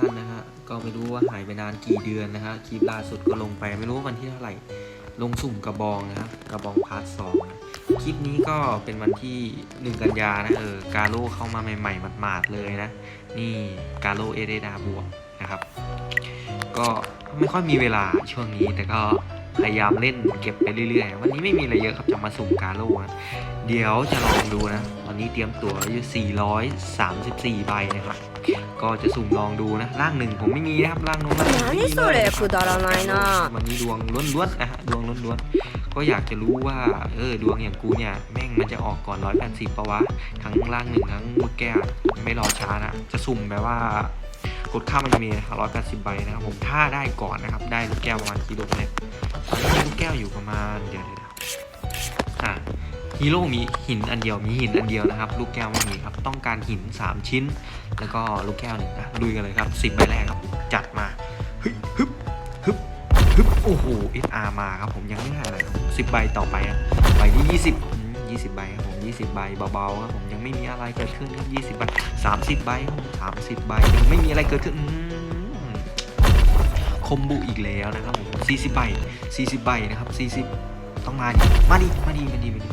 ท่านนะฮะก็ไม่รู้ว่าหายไปนานกี่เดือนนะฮะคลิปล่าสุดก็ลงไปไม่รู้ว่าวันที่เท่าไหร่ ลงสุ่มกระบองนะครับกระบองพาร์ทสองคลิปนี้ก็เป็นวันที่หนึ่งกันยานะเออกาโลเข้ามาใหม่ๆหมาดๆเลยนะ นี่กาโลเอเดดาบวกนะครับ ก็ไม่ค่อยมีเวลาช่วงนี้แต่ก็พยายามเล่นเก็บไปเรื่อยๆ วันนี้ไม่มีอะไรเยอะครับจะมาสุ่มกาโลนะเดี๋ยวจะลองดูนะตอนนี้เตรียมตั๋วอยู่ 434 ใบนะครับ ก็จะสุ่มลองดูนะร่างหนึ่งผมไม่มีนะครับร่างนู้นร่างนี้สูดเลยคือดาราไนนะมันมีดวงล้วนๆนะะดวงล้วนๆก็อยากจะรู้ว่าเออดวงอย่างกูเนี่ยแม่งมันจะออกก่อนร้อยแปดสิบปะวะทั้งร่างหนึ่งทั้งหมดแก้วไม่รอช้านะจะสุ่มแบบว่ากดข้ามันจะมีร้อยแปดสิบใบนะครับผมถ้าได้ก่อนนะครับได้ลูกแก้วประมาณกี่ลูกเนี่ยตอนนี้ลูกแก้วอยู่ประมาณเดี๋ยวเดี๋ยวอะ ฮีโร่มีหินอันเดียวมีหินอันเดียวนะครับ ลูกแก้วไม่มีครับ ต้องการหิน 3 ชิ้น แล้วก็ลูกแก้วหนึ่งนะลุยกันเลยครับ10ใบแรกครับ จัดมาฮึบฮึบฮึบฮึบโอ้โห SR มาครับผมยังไม่ได้อะไรครับ10ใบต่อไปอะใบที่20อืม20ใบครับผม20ใบเบาๆครับผมยังไม่มีอะไรเกิดขึ้นครับ20ใบ30ใบครับผม30ใบยังไม่มีอะไรเกิดขึ้นอืมคมบุอีกแล้วนะครับผม40ใบ40ใบนะครับ40ต้องมาดิมาดิมาดิมาดิมาดิ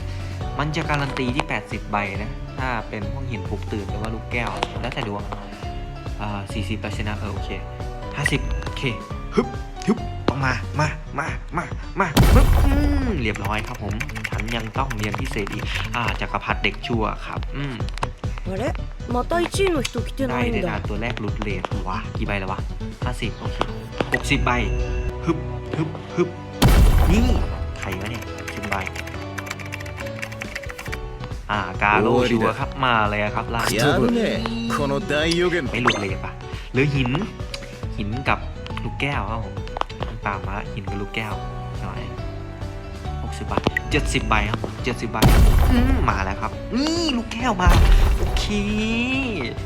มันจะการันตีที่ 80 ใบนะ ถ้าเป็นพวกหินปลุกตื่นหรือว่าลูกแก้ว แล้วแต่ดวง อ่า40ไปชนะเออโอเค50โอเคฮึบฮึบต้องมา มา มา มา มาปึ๊บอืมเรียบร้อยครับผม ฉันยังต้องเรียนพิเศษอีก อ่าจักรพรรดิเด็กชัวร์ครับ อืม あれまた1位の人来て ได้ ない ใน ん ดา だ นตัวแรกหลุดเลทวะกี่ใบแล้ววะ50โอเค60ใบฮึบฮึบฮึบนี่ โลชัวครับมาเลยครับล่าไม่หลุดเลยปะหรือหิน หินกับลูกแก้วครับผมตามมาหินกับลูกแก้วหน่อยหกสิบใบเจ็ดสิบใบครับเจ็ดสิบใบมาแล้วครับ นี่ลูกแก้วมาโอเค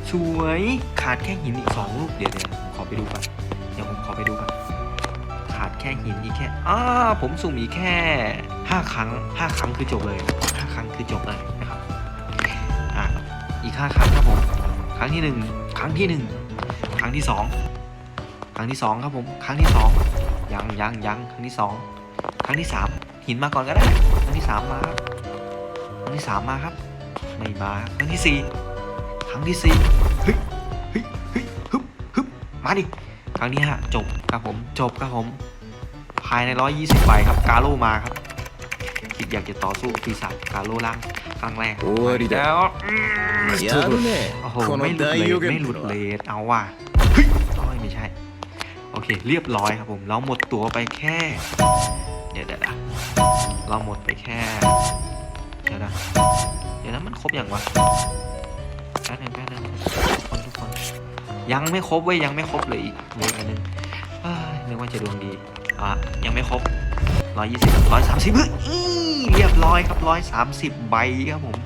สวยขาดแค่หินอีกสองลูกเดี๋ยวเดี๋ยวขอไปดูก่อนเดี๋ยวผมขอไปดูก่อนขาดแค่หินอีกแค่อ้าผมสุ่มอีกแค่ห้าครั้งห้าครั้งคือจบเลยห้าครั้งคือจบเลยนะครับ อีกห้าครั้งครับผม ครั้งที่หนึ่งครั้งที่หนึ่งครั้งที่สองครั้งที่สองครับผม ครั้งที่สองยังยังยังครั้งที่สองครั้งที่สามหินมาก่อนก็ได้ ครั้งที่สามมาครับครั้งที่สามมาครับไม่มาครั้งที่สี่ครั้งที่สี่เฮ้ยเฮ้ยเฮ้ยฮึบฮึบมาดิครั้งที่ห้าจบครับผมจบครับผม ภายในร้อยยี่สิบใบครับกาโลมาครับคิดอยากจะต่อสู้กับปีศาจกาโลล่างครั้งแรก 終わりだ แล้วอืม やるね โอ้โห この ไม่หลุด 大 เล 予 ยไม่ 言 หลุด っての เล は ยเอาว่ะเฮ้ยโอ้ยไม่ใช่ โอเค เรียบร้อยครับผม เราหมดตัวไปแค่ เดี๋ยวเดี๋ยวเดี๋ยวเราหมดไปแค่ เดี๋ยวนะเดี๋ยวนะมันครบอย่างวะแป๊บนึงแป๊บนึงทุกคนทุกคน ยังไม่ครบเว้ยยังไม่ครบเลยอีกเหลยอันนึงเอ้ยนึกว่าจะดวงดีอ่ะยังไม่ครบ ร้อยยี่สิบร้อยสามสิบเรียบร้อยครับร้อยสามสิบใบครับผม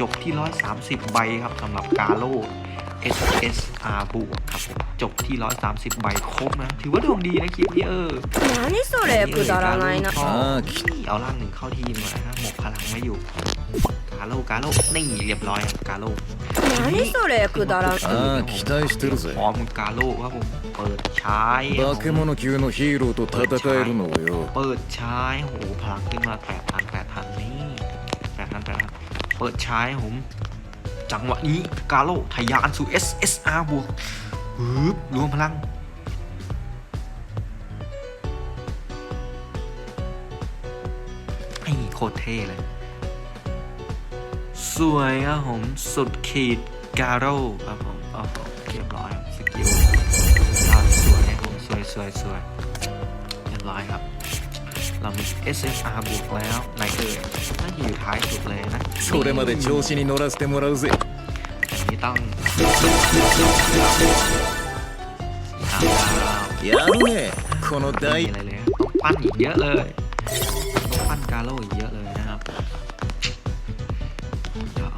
จบที่ร้อยสามสิบใบครับสำหรับกาโล SSR บวกครับจบที่ร้อยสามสิบใบครบนะ ถือว่าดวงดีนะคลิปนี้เออนี่สุดเลยปุดอะไรนะเอาล่างหนึ่งเข้าทีมก่อนนะฮะหมกพลังไม่อยู่าโลกาโลนี่เรียบร้อยครับกาโล 何それくだらああ期待してるぜ พร้อมกาโลครับผม เปิดใช้ 化け物級のヒーローと戦えるのをよ เปิดใช้โอ้โหพลังขึ้นมา8,000 8,000นี่8,000 8,000เปิดใช้ผม จังหวะนี้กาโลทะยานสู่ SSR บวกฮึบรวมพลัง ไอ้โคตรเท่เลย สวยครับผม สุดขีดกาโร่ครับผมโอ้โหเรียบร้อยครับสกิลท่าสวยครับผมสวยสวยสวยเรียบร้อยครับ เรามี SSR บวกแล้วไหนเอ่ยน่าจะอยู่ท้ายสุดเลยนะ それまで調子に乗らせてもらうぜ อย่างนี้ต้องเอาแล้ว やるねこの ไม่มี 大 อะไรเลยต้องปั้นอีกเยอะเลยต้องปั้นกาโร่อีกเยอะเลยนะครับ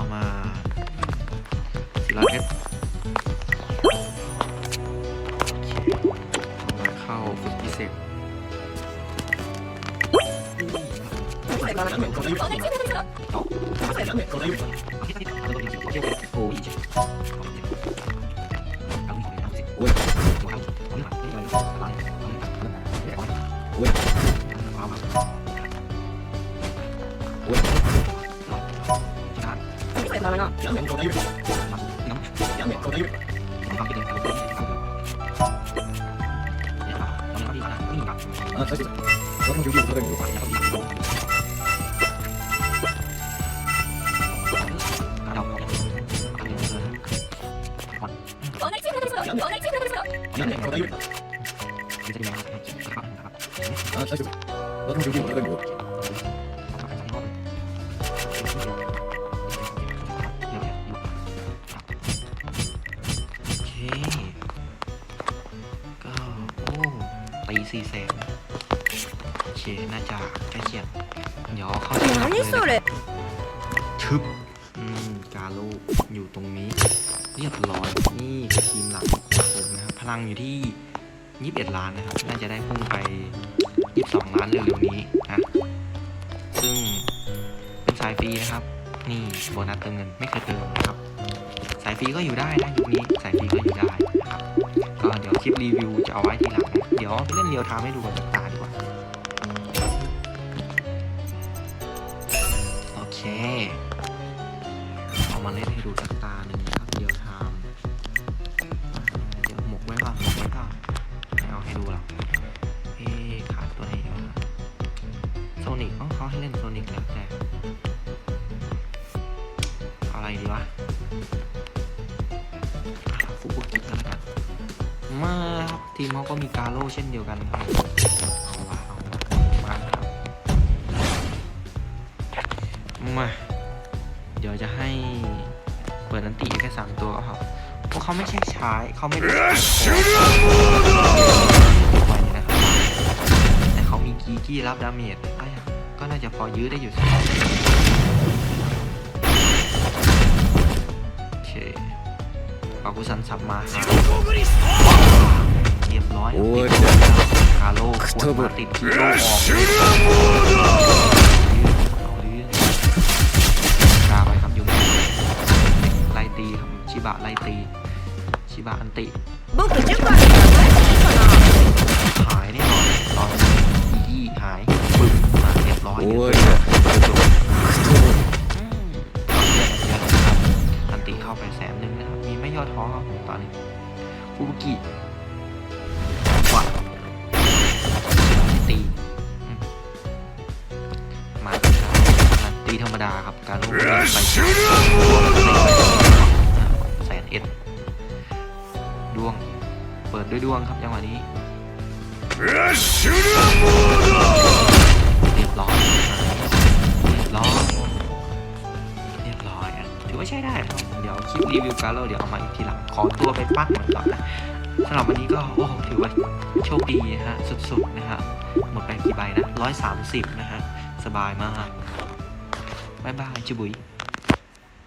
เอามาศิลาเพชรเอามาเข้าฝึกพิเศษโอ้ย 나나나 아, 사실 저는 여기 오사가 있는 나도 여기 오사가 있는 거 ตีสี่แสนเชน่าจะใกล้เคียงเดี๋ยวเข้าไปเลยนะชึบอืมกาโลอยู่ตรงนี้ เรียบร้อยนี่คือทีมหลักผมนะครับพลังอยู่ที่ยี่สิบเอ็ดล้านนะครับ น่าจะได้พุ่งไปยี่สิบสองล้านเร็วๆนี้นะซึ่งเป็นสายฟรีนะครับ นี่โบนัสเติมเงินไม่เคยเติมนะครับ สายฟรีก็อยู่ได้นะยุคนี้สายฟรีก็อยู่ได้นะครับก็เดี๋ยวคลิปรีวิวจะเอาไว้ที เดี๋ยวเล่นเรียวทม์ให้ดูกับตาดีกว่า โอเค เอามาเล่นให้ดูสักตาหนึ่งนะครับเรียวไทม์เดี๋ยวหมกไว้ก่อนหมกไว้ก่อนไม่เอาให้ดูหรอกเอ๊ขาดตัวไหนอยู่โซนิกเขาให้เล่นโซนิกแล้วแต่อะไรดีวะ ทีมเขาก็มีกาโร่เช่นเดียวกันครับเอาวะเอาวะมาครับมาเดี๋ยวจะให้เปิดนันติแค่สามตัวก็ครับเพราะเขาไม่ใช่ใช้เขาไม่ได้ใช้ไว้นะครับแต่เขามีกีกี้รับดาเมจก็ยังก็น่าจะพอยื้อได้อยู่สักโอเคปากุสันสับมาียบร้อยโอ้ย คาโลคนมาติดที่โลออกลาไปครับยุไล่ตีครับชิบะไล่ตี ชิบะอันติ บุกจุกก่อน การลงไปไปแสนเอ็ดดวง เปิดด้วยดวงครับจังหวะนี้เรียบร้อยเรียบร้อยเรียบร้อยถือว่าใช้ได้ครับเดี๋ยวคลิปรีวิวการ์ดเราเดี๋ยวเอามาอีกทีหลังขอตัวไปปั้นมันก่อนนะสำหรับวันนี้ก็โอ้ถือว่าโชคดีนะฮะสุดๆนะฮะหมดไปกี่ใบนะร้อยสามสิบนะฮะสบายมาก บ๊ายบายจุบุย